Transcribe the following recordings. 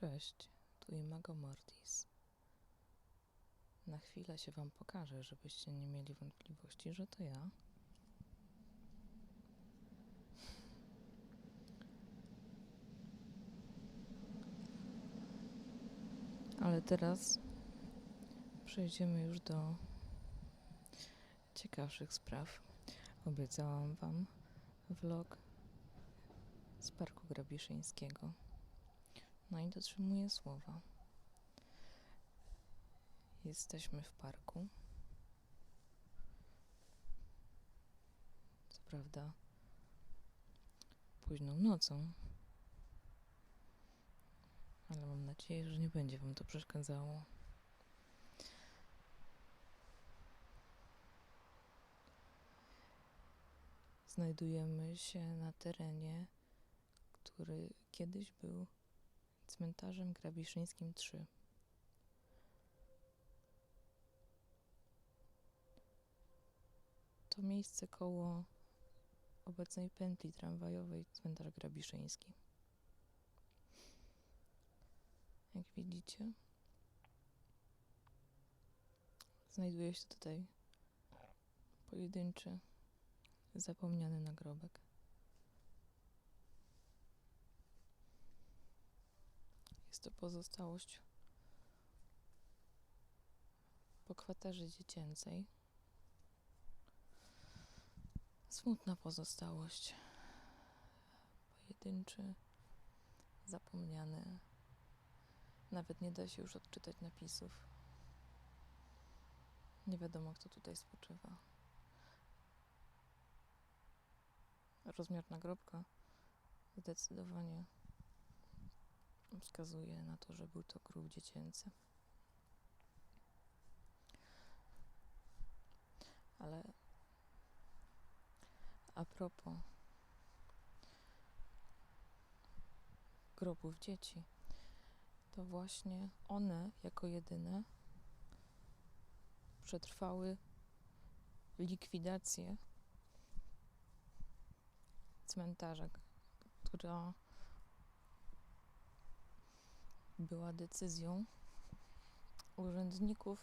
Cześć, tu Imago Mortis. Na chwilę się Wam pokażę, żebyście nie mieli wątpliwości, że to ja. Ale teraz przejdziemy już do ciekawszych spraw. Obiecałam Wam vlog z Parku Grabiszyńskiego. No i dotrzymuję słowa. Jesteśmy w parku. Co prawda późną nocą, ale mam nadzieję, że nie będzie Wam to przeszkadzało. Znajdujemy się na terenie, który kiedyś był cmentarzem grabiszyńskim 3. To miejsce koło obecnej pętli tramwajowej cmentarz grabiszyński. Jak widzicie, znajduje się tutaj pojedynczy, zapomniany nagrobek. Jest to pozostałość po kwaterze dziecięcej. Smutna pozostałość. Pojedynczy, zapomniany. Nawet nie da się już odczytać napisów. Nie wiadomo, kto tutaj spoczywa. Rozmiar nagrobka zdecydowanie wskazuje na to, że był to grób dziecięcy. Ale a propos grobów dzieci, to właśnie one jako jedyne przetrwały likwidację cmentarza, która była decyzją urzędników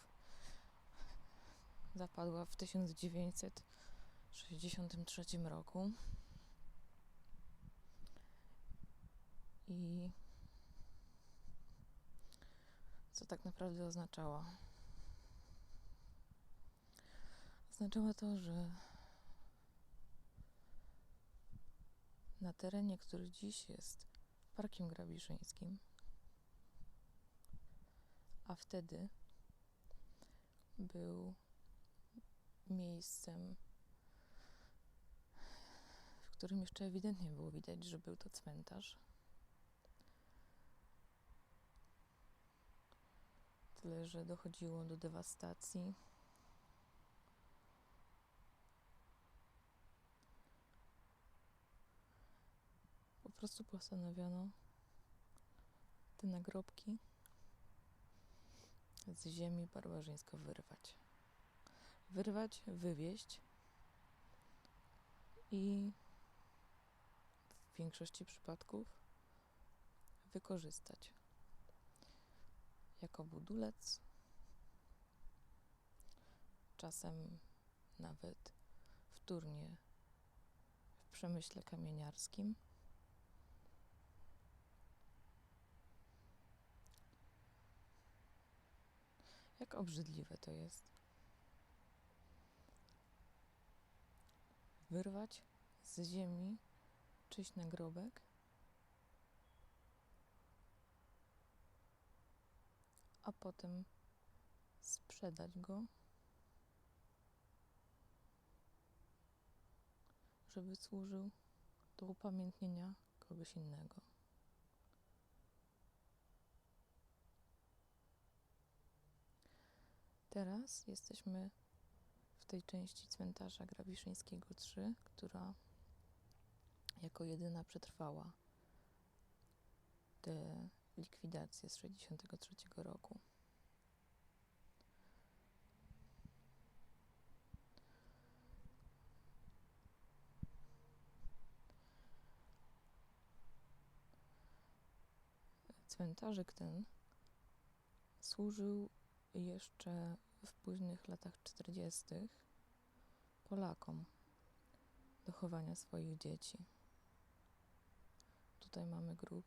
zapadła w 1963 roku i co tak naprawdę oznaczała? Oznaczała to, że na terenie, który dziś jest Parkiem Grabiszyńskim, a wtedy był miejscem, w którym jeszcze ewidentnie było widać, że był to cmentarz. Tyle, że dochodziło do dewastacji. Po prostu postanowiono te nagrobki z ziemi barbarzyńsko wyrwać. Wyrwać, wywieźć i w większości przypadków wykorzystać jako budulec, czasem nawet wtórnie w przemyśle kamieniarskim. Jak obrzydliwe to jest. Wyrwać z ziemi czyjś nagrobek, a potem sprzedać go, żeby służył do upamiętnienia kogoś innego. Teraz jesteśmy w tej części cmentarza Grabiszyńskiego 3, która jako jedyna przetrwała te likwidacje z 1963 roku. Cmentarzyk ten służył jeszcze w późnych latach 40. Polakom do chowania swoich dzieci. Tutaj mamy grób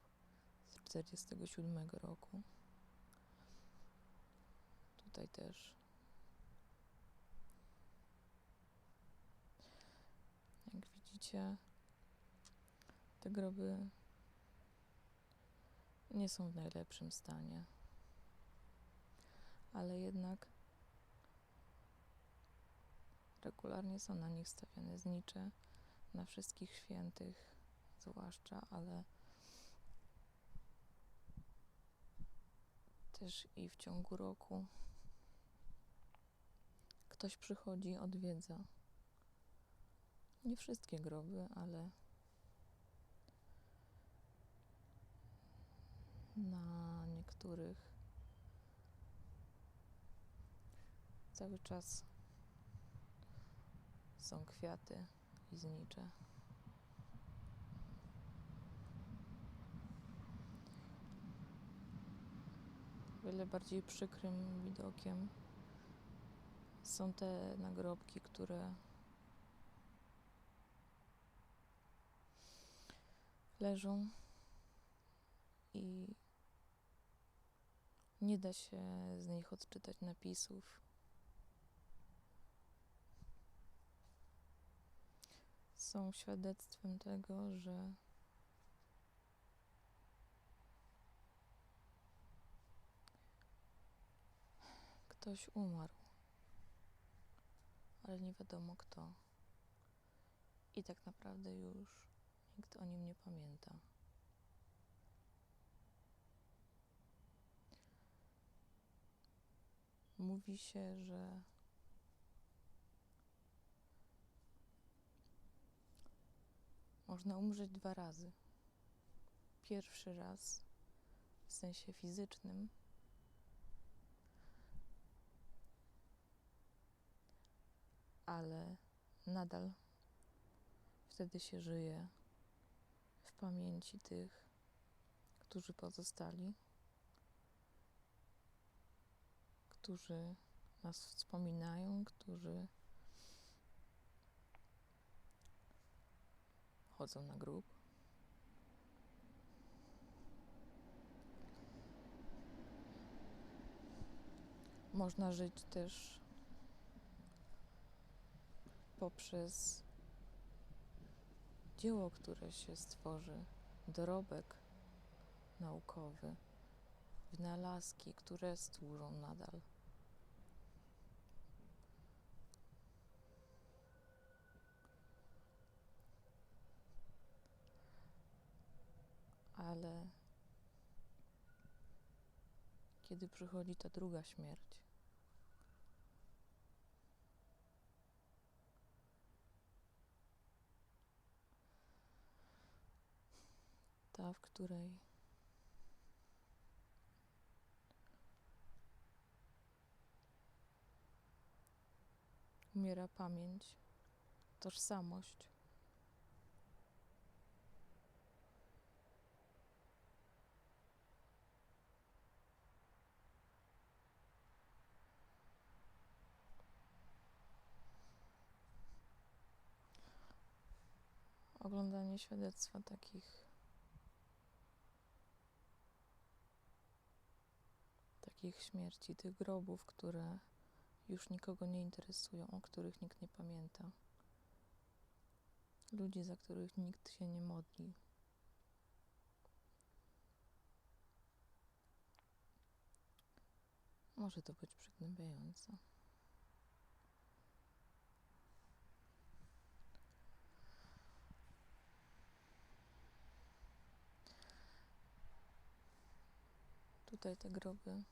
z 47 roku. Tutaj też. Jak widzicie, te groby nie są w najlepszym stanie, ale jednak regularnie są na nich stawiane znicze, na wszystkich świętych zwłaszcza, ale też i w ciągu roku ktoś przychodzi, odwiedza. Nie wszystkie groby, ale na niektórych cały czas są kwiaty i znicze. Wiele bardziej przykrym widokiem są te nagrobki, które leżą i nie da się z nich odczytać napisów. Są świadectwem tego, że ktoś umarł, ale nie wiadomo kto. I tak naprawdę już nikt o nim nie pamięta. Mówi się, że można umrzeć dwa razy. Pierwszy raz w sensie fizycznym, ale nadal wtedy się żyje w pamięci tych, którzy pozostali. którzy nas wspominają, którzy chodzą na grób. Można żyć też poprzez dzieło, które się stworzy, dorobek naukowy, wynalazki, które służą nadal. Ale kiedy przychodzi ta druga śmierć, ta, w której umiera pamięć, tożsamość. Oglądanie świadectwa takich takich śmierci, tych grobów, które już nikogo nie interesują, o których nikt nie pamięta. Ludzi, za których nikt się nie modli. Może to być przygnębiające. Tutaj te groby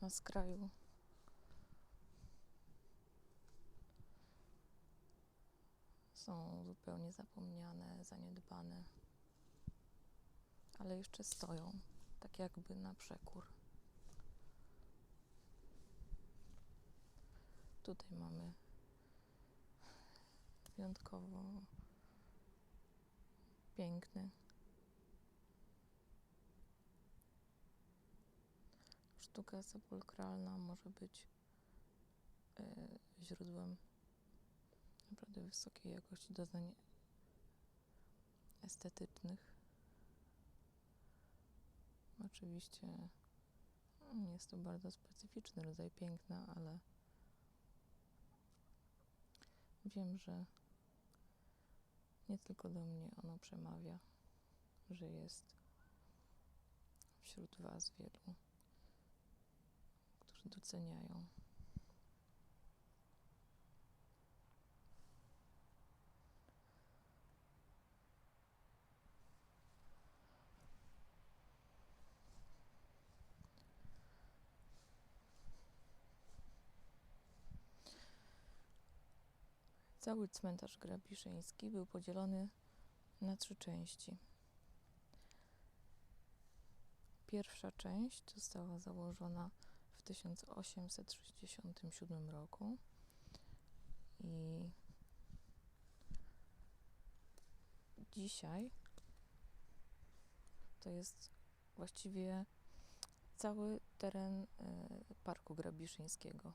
na skraju. Są zupełnie zapomniane, zaniedbane, ale jeszcze stoją, tak jakby na przekór. Tutaj mamy wyjątkowo piękny sztuka sepulkralna może być e, źródłem naprawdę wysokiej jakości doznań estetycznych. Oczywiście mm, jest to bardzo specyficzny rodzaj piękna, ale wiem, że nie tylko do mnie ono przemawia, że jest wśród Was wielu, doceniają. Cały cmentarz grabiszyński był podzielony na trzy części. Pierwsza część została założona w 1867 roku i dzisiaj to jest właściwie cały teren y, Parku Grabiszyńskiego.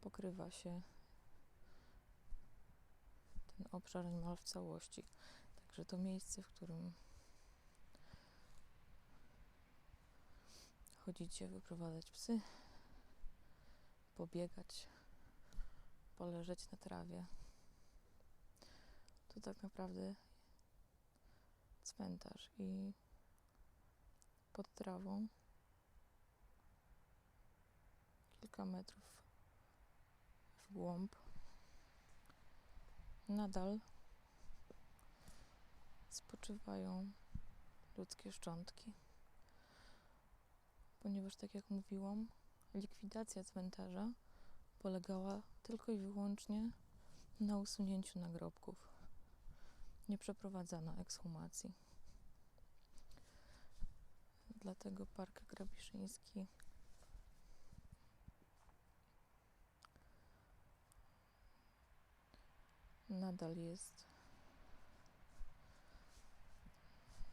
Pokrywa się ten obszar niemal w całości. Także to miejsce, w którym chodzicie, wyprowadzać psy, pobiegać, poleżeć na trawie. To tak naprawdę cmentarz i pod trawą kilka metrów w głąb nadal spoczywają ludzkie szczątki. Ponieważ, tak jak mówiłam, likwidacja cmentarza polegała tylko i wyłącznie na usunięciu nagrobków. Nie przeprowadzano ekshumacji. Dlatego Park Grabiszyński nadal jest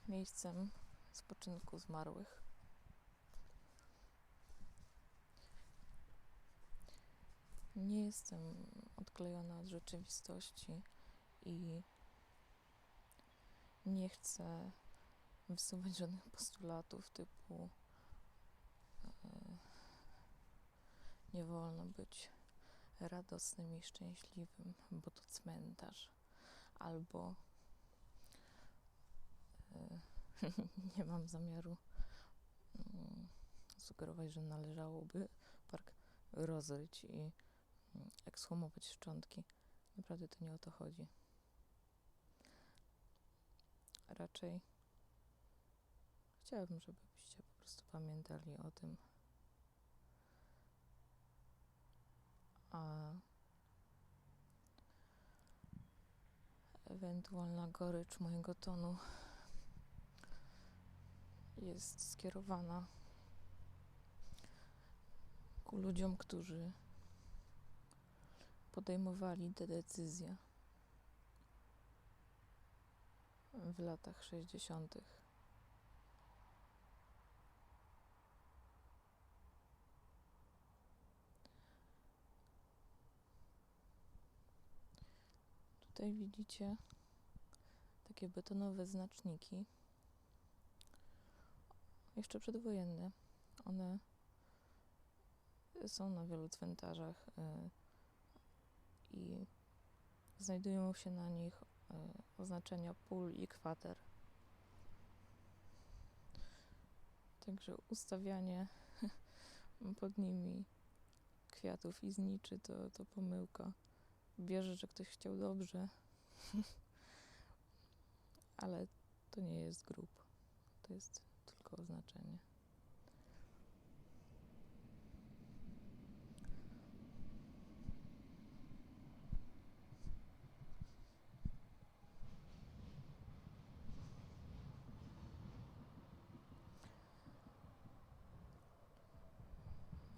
miejscem spoczynku zmarłych. Nie jestem odklejona od rzeczywistości i nie chcę wysuwać żadnych postulatów typu e, nie wolno być radosnym i szczęśliwym, bo to cmentarz, albo e, nie mam zamiaru mm, sugerować, że należałoby park rozryć i ekshumować szczątki. Naprawdę to nie o to chodzi. Raczej chciałabym, żebyście po prostu pamiętali o tym, a ewentualna gorycz mojego tonu jest skierowana ku ludziom, którzy podejmowali te decyzje w latach 60. Tutaj widzicie takie betonowe znaczniki, jeszcze przedwojenne. One są na wielu cmentarzach y, i znajdują się na nich y, oznaczenia pól i kwater. Także ustawianie pod nimi kwiatów i zniczy to, to pomyłka. Wierzę, że ktoś chciał dobrze, ale to nie jest grób. To jest tylko oznaczenie.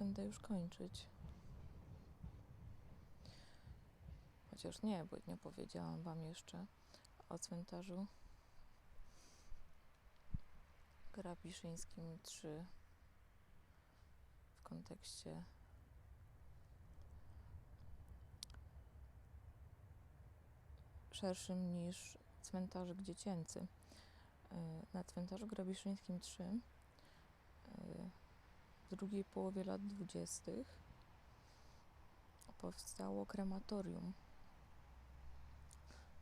Będę już kończyć. Chociaż nie, bo nie powiedziałam Wam jeszcze o cmentarzu Grabiszyńskim 3 w kontekście szerszym niż cmentarzyk dziecięcy. Y, Na cmentarzu Grabiszyńskim 3 y, w drugiej połowie lat dwudziestych powstało krematorium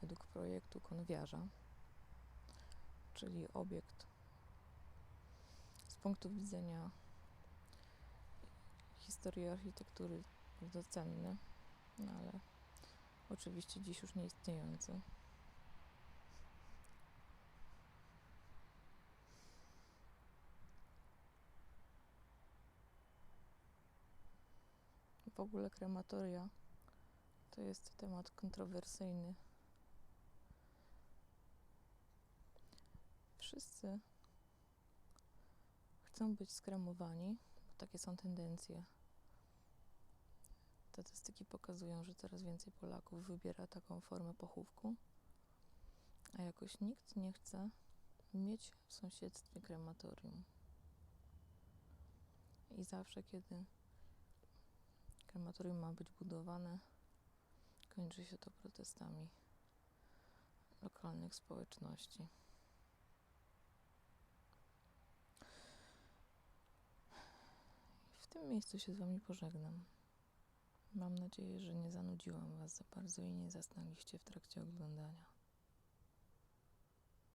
według projektu konwiarza, czyli obiekt z punktu widzenia historii architektury bardzo cenny, no ale oczywiście dziś już nie istniejący. W ogóle krematoria to jest temat kontrowersyjny. Wszyscy chcą być skremowani, bo takie są tendencje. Statystyki pokazują, że coraz więcej Polaków wybiera taką formę pochówku, a jakoś nikt nie chce mieć w sąsiedztwie krematorium. I zawsze, kiedy krematorium ma być budowane, kończy się to protestami lokalnych społeczności. W tym miejscu się z Wami pożegnam. Mam nadzieję, że nie zanudziłam Was za bardzo i nie zasnęliście w trakcie oglądania.